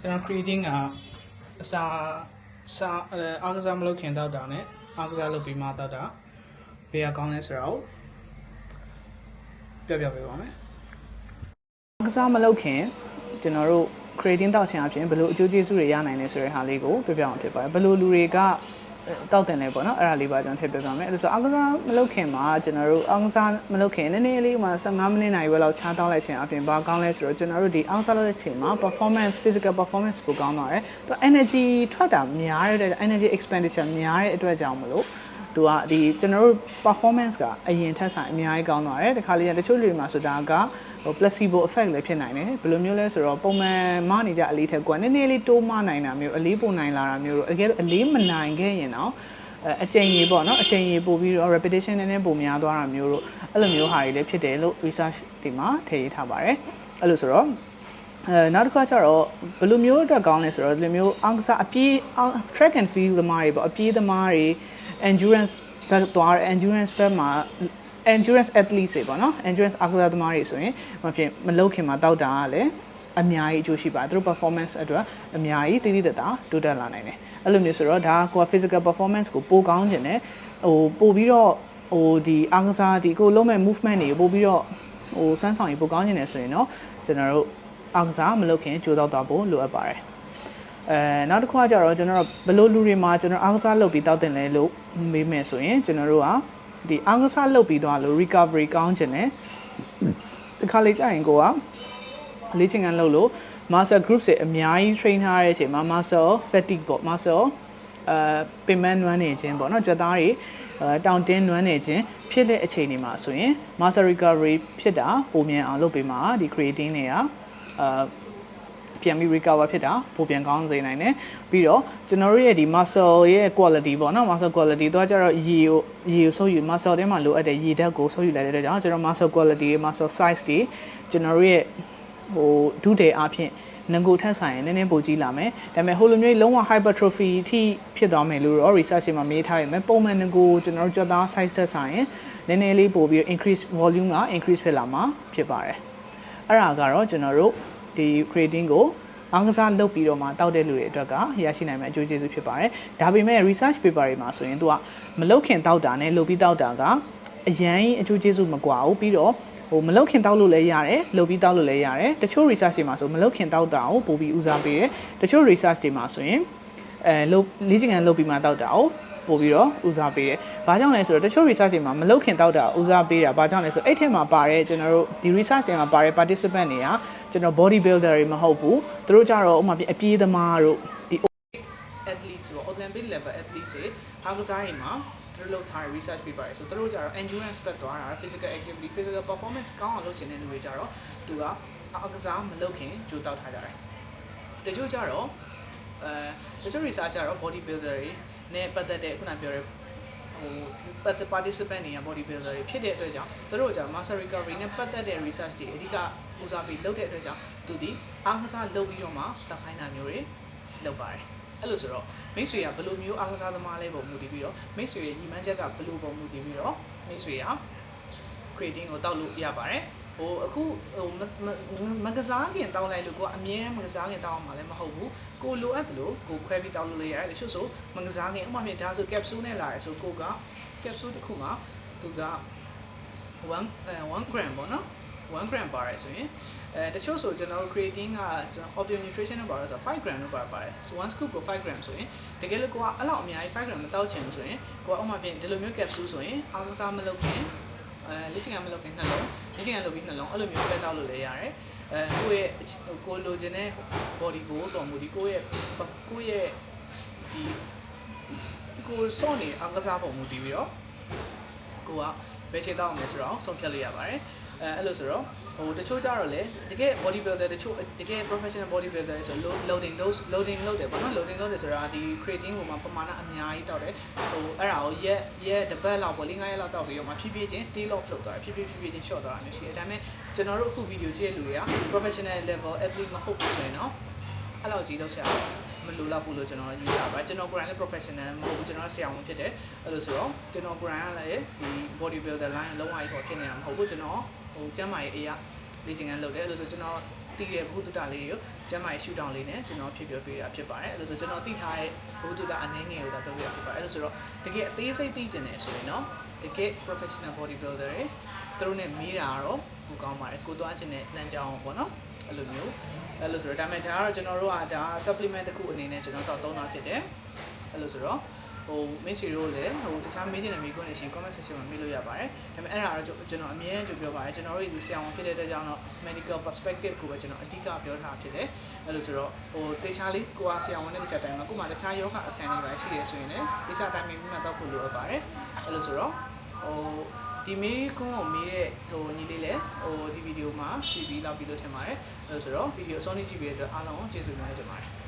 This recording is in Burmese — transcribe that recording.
ကျွန်တော် creating ကအစာစာအဲအားကစားမလုပ်ခင်တောက်တာနဲ့အားကစားလုပ်ပြီးမှတောက်တာဘယ်ကကောင်းလဲဆိုတာကိုပြောပြပေးပါမယ်အားကစားမလုပ်ခင်ကျွန်တော်တို့ creating တောက်ချင်အပြင်ဘယ်လိုအကျိုးကျေးဇူးတွေရနိုင်လဲဆိုတဲ့ဟာလေးကိုပြောပြအောင်ဖြစ်ပါတယ်ဘယ်လိုလူတွေက တောက်တင်လဲပေါ့နော်အဲ့ဒါလေးပါကျွန်တော်ထည့်ပြပါမယ်အဲ့ဒါဆိုအားကစားမလုပ်ခင်မှာကျွန်တော်တို့အားကစားမလုပ်ခင်နည်းနည်းလေးမှ15မိနစ်နိုင်ရွယ်လောက်ချားတောက်လိုက်ခြင်းအပြင်ဘာကောင်းလဲဆိုတော့ကျွန်တော်တို့ဒီအားကစားလုပ်တဲ့ချိန်မှာ performance physical performance ပိုကောင်းသွားတယ်သူ energy ထွက်တာများတဲ့ energy expenditure များတဲ့အတွက်ကြောင့်မလို့သူကဒီကျွန်တော်တို့ performance ကအရင်ထက်ဆိုင်အများကြီးကောင်းသွားတယ်တခါလေတချို့လူတွေမှာဆိုတာက ဟို placebo effect လည်းဖြစ်နိုင်တယ်ဘယ်လိုမျိုးလဲဆိုတော့ပုံမှန်မနေကြအလေးထက်ကွာနည်းနည်းလေးတိုးမနိုင်တာမျိုးအလေးပုံနိုင်လာတာမျိုးတကယ်လို့အလေးမနိုင်ခဲ့ရင်တော့အချိန်ကြီးပေါ့နော်အချိန်ကြီးပို့ပြီးတော့ repetition နည်းနည်းပိုများသွားတာမျိုးတို့အဲ့လိုမျိုးဟာတွေလည်းဖြစ်တယ်လို့ research တွေမှာထည့်ရေးထားပါတယ်အဲ့လိုဆိုတော့အဲနောက်တစ်ခါကျတော့ဘယ်လိုမျိုးအတွက်ကောင်းလဲဆိုတော့ဒီလိုမျိုးအားကစားအပြေး track and field သမားတွေပေါ့အပြေးသမားတွေ endurance ဘက်သွားတယ် endurance ဘက်မှာ endurance athletes တွေပေါ့နော် endurance အားကစားသမားတွေဆိုရင်မဖြစ်မလုတ်ခင်မှာတောက်တာကလည်းအများကြီးအကျိုးရှိပါတယ်သူတို့ performance အတွက်အများကြီးတည်တည်တတာတိုးတက်လာနိုင်တယ်အဲ့လိုမျိုးဆိုတော့ဒါကကို physical performance ကိုပိုကောင်းခြင်းနဲ့ဟိုပို့ပြီးတော့ဟိုဒီအားကစားဒီကိုလုံးမဲ့ movement တွေပို့ပြီးတော့ဟိုစမ်းဆောင်ရေးပိုကောင်းခြင်းနဲ့ဆိုရင်တော့ကျွန်တော်တို့အားကစားမလုပ်ခင်ကြိုးတော့တော့ဖို့လိုအပ်ပါတယ်အဲနောက်တစ်ခုကကြတော့ကျွန်တော်တို့ဘလို့လူတွေမှာကျွန်တော်အားကစားလုပ်ပြီးတောက်တင်လဲလို့မေးမယ်ဆိုရင်ကျွန်တော်တို့က ဒီအားကစားလုပ်ပြီးသွားလို့ recovery ကောင်းခြင်းနဲ့ဒီခါလေးကြာရင်ကိုကလေ့ကျင့်ခန်းလုပ်လို့ muscle groups တွေအများကြီး train ထားတဲ့အချိန်မှာ muscle fatigue ပေါ့ muscle အဲပင်မနွမ်းနေခြင်းပေါ့နော်ကြွက်သားတွေအဲတောင်တင်းနွမ်းနေခြင်းဖြစ်တဲ့အချိန်တွေမှာဆိုရင် muscle recovery ဖြစ်တာပုံမြန်အောင်လုပ်ပေးမှာဒီ creatine တွေကအာ ပြန်ပြီး recover ဖြစ်တာပိုပြန်ကောင်းစေနိုင်တယ်ပြီးတော့ကျွန်တော်တို့ရဲ့ဒီ muscle ရဲ့ quality ပေါ့နော် muscle quality တော့ကျတော့ရေကိုရေကိုဆိုးယူ muscle ထဲမှာလိုအပ်တဲ့ရေဓာတ်ကိုဆိုးယူလိုက်တဲ့အတွက်ကြောင့်ကျွန်တော် muscle quality muscle size တွေကျွန်တော်တို့ရဲ့ဟိုဒုတေအားဖြင့်ငကိုထက်ဆိုင်ရင်နည်းနည်းပိုကြီးလာမယ်ဒါပေမဲ့ဟိုလိုမျိုးလုံးဝ hypertrophy အထိဖြစ်သွားမယ်လို့တော့ research တွေမှာမေးထားရမယ်ပုံမှန်ငကိုကျွန်တော်တို့ကြွက်သား size ထက်ဆိုင်ရင်နည်းနည်းလေးပိုပြီး increase volume က increase ဖြစ်လာမှာဖြစ်ပါတယ်အဲ့ဒါကတော့ကျွန်တော်တို့ ဒီ creatine ကိုအားကစားလုပ်ပြီးတော့မှတောက်တဲ့လူတွေအတွက်ကရရှိနိုင်မယ့်အကျိုးကျေးဇူးဖြစ်ပါတယ်။ဒါပေမဲ့ research paper တွေမှာဆိုရင်သူကမလုတ်ခင်တောက်တာနဲ့လုပ်ပြီးတောက်တာကအရန်အကျိုးကျေးဇူးမကွာဘူးပြီးတော့ဟိုမလုတ်ခင်တောက်လို့လည်းရတယ်လုပ်ပြီးတောက်လို့လည်းရတယ်တချို့ research တွေမှာဆိုမလုတ်ခင်တောက်တာကိုပို့ပြီးဦးစားပေးတယ်တချို့ research တွေမှာဆိုရင်အဲလုပ်လေ့ကျင့်ခန်းလုပ်ပြီးမှတောက်တာကိုပို့ပြီးတော့ဦးစားပေးတယ်။ဘာကြောင့်လဲဆိုတော့တချို့ research တွေမှာမလုတ်ခင်တောက်တာဦးစားပေးတာဘာကြောင့်လဲဆိုတော့အဲ့ထက်မှာပါတဲ့ကျွန်တော်တို့ဒီ research တွေမှာပါတဲ့ participant တွေက ကျွန်တော် body builder တွေမဟုတ်ဘူး။သူတို့ကြတော့ဥပမာပြအပြေးသမားတို့ဒီ athletes ဆို Olympic level athletes တွေအားကစားရင်မှာသူတို့လုပ်ထားတဲ့ research paper တွေဆိုသူတို့ကြတော့ endurance ဘက်သွားတာ physical activity physical performance ကောင်းအောင်လုပ်ချင်တဲ့လူတွေကြတော့သူကအားကစားမလုပ်ခင်ကြိုတောက်ထားကြတယ်။တချို့ကြတော့အဲတချို့ research ကြတော့ body builder တွေနဲ့ပတ်သက်တဲ့ခုနပြောတဲ့ ဟိုပတ်သက် participant တွေက body builder တွေဖြစ်တဲ့အတွက်ကြောင့်သူတို့က muscle recovery နဲ့ပတ်သက်တဲ့ research တွေအဓိကဦးစားပေးလုပ်တဲ့အတွက်ကြောင့်သူဒီအားကစားလုပ်ပြီးတော့မှတက်ခိုင်းတာမျိုးတွေလုပ်ပါတယ်အဲ့လိုဆိုတော့မိတ်ဆွေကဘယ်လိုမျိုးအားကစားသမားလဲပုံမူတည်ပြီးတော့မိတ်ဆွေရဲ့ညီမချက်ကဘယ်လိုပုံမူတည်ပြီးတော့မိတ်ဆွေက creating ကိုတောက်လို့ရပါတယ် ဟိုအခုဟိုမကစားခင်တောင်းလိုက်လို့ကိုကအမြဲမကစားခင်တောင်းအောင်မလည်းမဟုတ်ဘူးကိုလိုအပ်တယ်လို့ကိုခွဲပြီးတောင်းလို့ရတယ်တချို့ဆိုမကစားခင်ဥပမာဖြင့်ဒါဆို capsule နဲ့လာတယ်ဆိုကိုက capsule တစ်ခုမှာသူက1 1 gram ပေါ့နော်1 gram ပါတယ်ဆိုရင်အဲတချို့ဆိုကျွန်တော်တို့ creatine ကကျွန်တော် optimum nutrition နဲ့ပါတယ်ဆို5 gram လို့ပါပါတယ်ဆို1 scoop ကို5 gram ဆိုရင်တကယ်လို့ကိုကအဲ့လောက်အများကြီး5 gram မတောက်ချင်ဘူးဆိုရင်ကိုကဥပမာဖြင့်ဒီလိုမျိုး capsule ဆိုရင်အားကစားမလုပ်ခင် အဲလေ့ကျင့်ခန်းမလုပ်ခင်နှလုံးလေ့ကျင့်ခန်းလုပ်ပြီးနှလုံးအဲ့လိုမျိုးပဲတောက်လို့လည်းရတယ်အဲကိုယ့်ရဲ့ကိုလိုချင်တဲ့ body goal ဆိုမှုဒီကိုယ့်ရဲ့ကိုယ့်ရဲ့ဒီကိုစောနေအားကစားပုံမူတည်ပြီးတော့ကိုကဘယ်ချိန်တောက်အောင်လဲဆိုတော့ဆုံးဖြတ်လိုက်ရပါတယ် အဲအဲ့လိုဆိုတော့ဟိုတချို့ကြတော့လေတကယ် body builder တချို့တကယ် professional body builder ဆို loading dose loading လုပ်တယ်ပေါ့နော် loading လုပ်တယ်ဆိုတာဒီ creatine ကိုမှပမာဏအများကြီးတောက်တယ်ဟိုအဲ့ဒါကိုရက်ရက်တစ်ပတ်လောက်ပေါ့၄၅ရက်လောက်တောက်ပြီးတော့မှဖြည်းဖြည်းချင်း tail off လုပ်သွားတယ်ဖြည်းဖြည်းဖြည်းဖြည်းချင်း short သွားတာမျိုးရှိတယ်ဒါပေမဲ့ကျွန်တော်တို့အခု video ကြည့်ရတဲ့လူတွေက professional level athlete မဟုတ်ဘူးဆိုရင်တော့အဲ့လောက်ကြီးလောက်ရှာမလိုတော့ဘူးလို့ကျွန်တော်ယူတာပါကျွန်တော်ကိုယ်တိုင်လည်း professional မဟုတ်ဘူးကျွန်တော်ဆရာဝန်ဖြစ်တယ်အဲ့လိုဆိုတော့ကျွန်တော်ကိုယ်တိုင်ကလည်းဒီ body builder line လုံးဝကြီးပေါ့ဖြစ်နေတာမဟုတ်ဘူးကျွန်တော် ဟိုကျမ်းမာရေးအရာလေ့ကျင့်ခန်းလုပ်တယ်အဲ့လိုဆိုကျွန်တော်တည်တဲ့ဘုဒ္ဓတာလေးတွေကိုကျမ်းမာရေးရှုထောင့်လေးနဲ့ကျွန်တော်ဖြစ်ပြောပေးတာဖြစ်ပါတယ်အဲ့လိုဆိုကျွန်တော်သိထားတဲ့ဘုဒ္ဓတာအနေငယ်ကိုဒါပြောပြတာဖြစ်ပါတယ်အဲ့လိုဆိုတော့တကယ်အသေးစိတ်သိကျင်တယ်ဆိုရင်တော့တကယ် professional bodybuilder တွေသူတို့နဲ့မေးတာတော့ဟိုကောင်းပါတယ်ကိုသွားခြင်းနဲ့လမ်းကြောင်းပေါ့နော်အဲ့လိုမျိုးအဲ့လိုဆိုတော့ဒါပေမဲ့ဒါကတော့ကျွန်တော်တို့ကဒါ supplement တစ်ခုအနေနဲ့ကျွန်တော်တော့သုံးတာဖြစ်တယ်အဲ့လိုဆိုတော့ ဟိုမင်းစီတို့လည်းဟိုတခြားမေးချင်တဲ့မေးခွန်းတွေရှင် comment section မှာမေးလို့ရပါတယ်။ဒါပေမဲ့အဲ့ဒါတော့ကျွန်တော်အမြဲတမ်းကြိုပြောပါတယ်ကျွန်တော်တို့ဒီဆရာဝန်ဖြစ်တဲ့အတွက်ကြောင့်တော့ medical perspective ကိုပဲကျွန်တော်အဓိကပြောထားဖြစ်တယ်။အဲ့လိုဆိုတော့ဟိုတေချာလေးကိုကဆရာဝန်နဲ့တခြားတိုင်းမှာကိုမှတခြားယောဂအခန်းတွေပါရှိရဆိုရင်လည်းတေချာတိုင်းမှာမှတ်တော့ဖို့လိုအပ်ပါတယ်။အဲ့လိုဆိုတော့ဟိုဒီမေးခွန်းကိုမေးတဲ့ဟိုညီလေးလည်းဟိုဒီဗီဒီယိုမှာရှိပြီးလောက်ပြီးလို့ထင်ပါတယ်။အဲ့လိုဆိုတော့ဗီဒီယိုအဆုံးထိကြည့်ပြီးတဲ့အတွက်အားလုံးကိုကျေးဇူးများတင်ပါတယ်။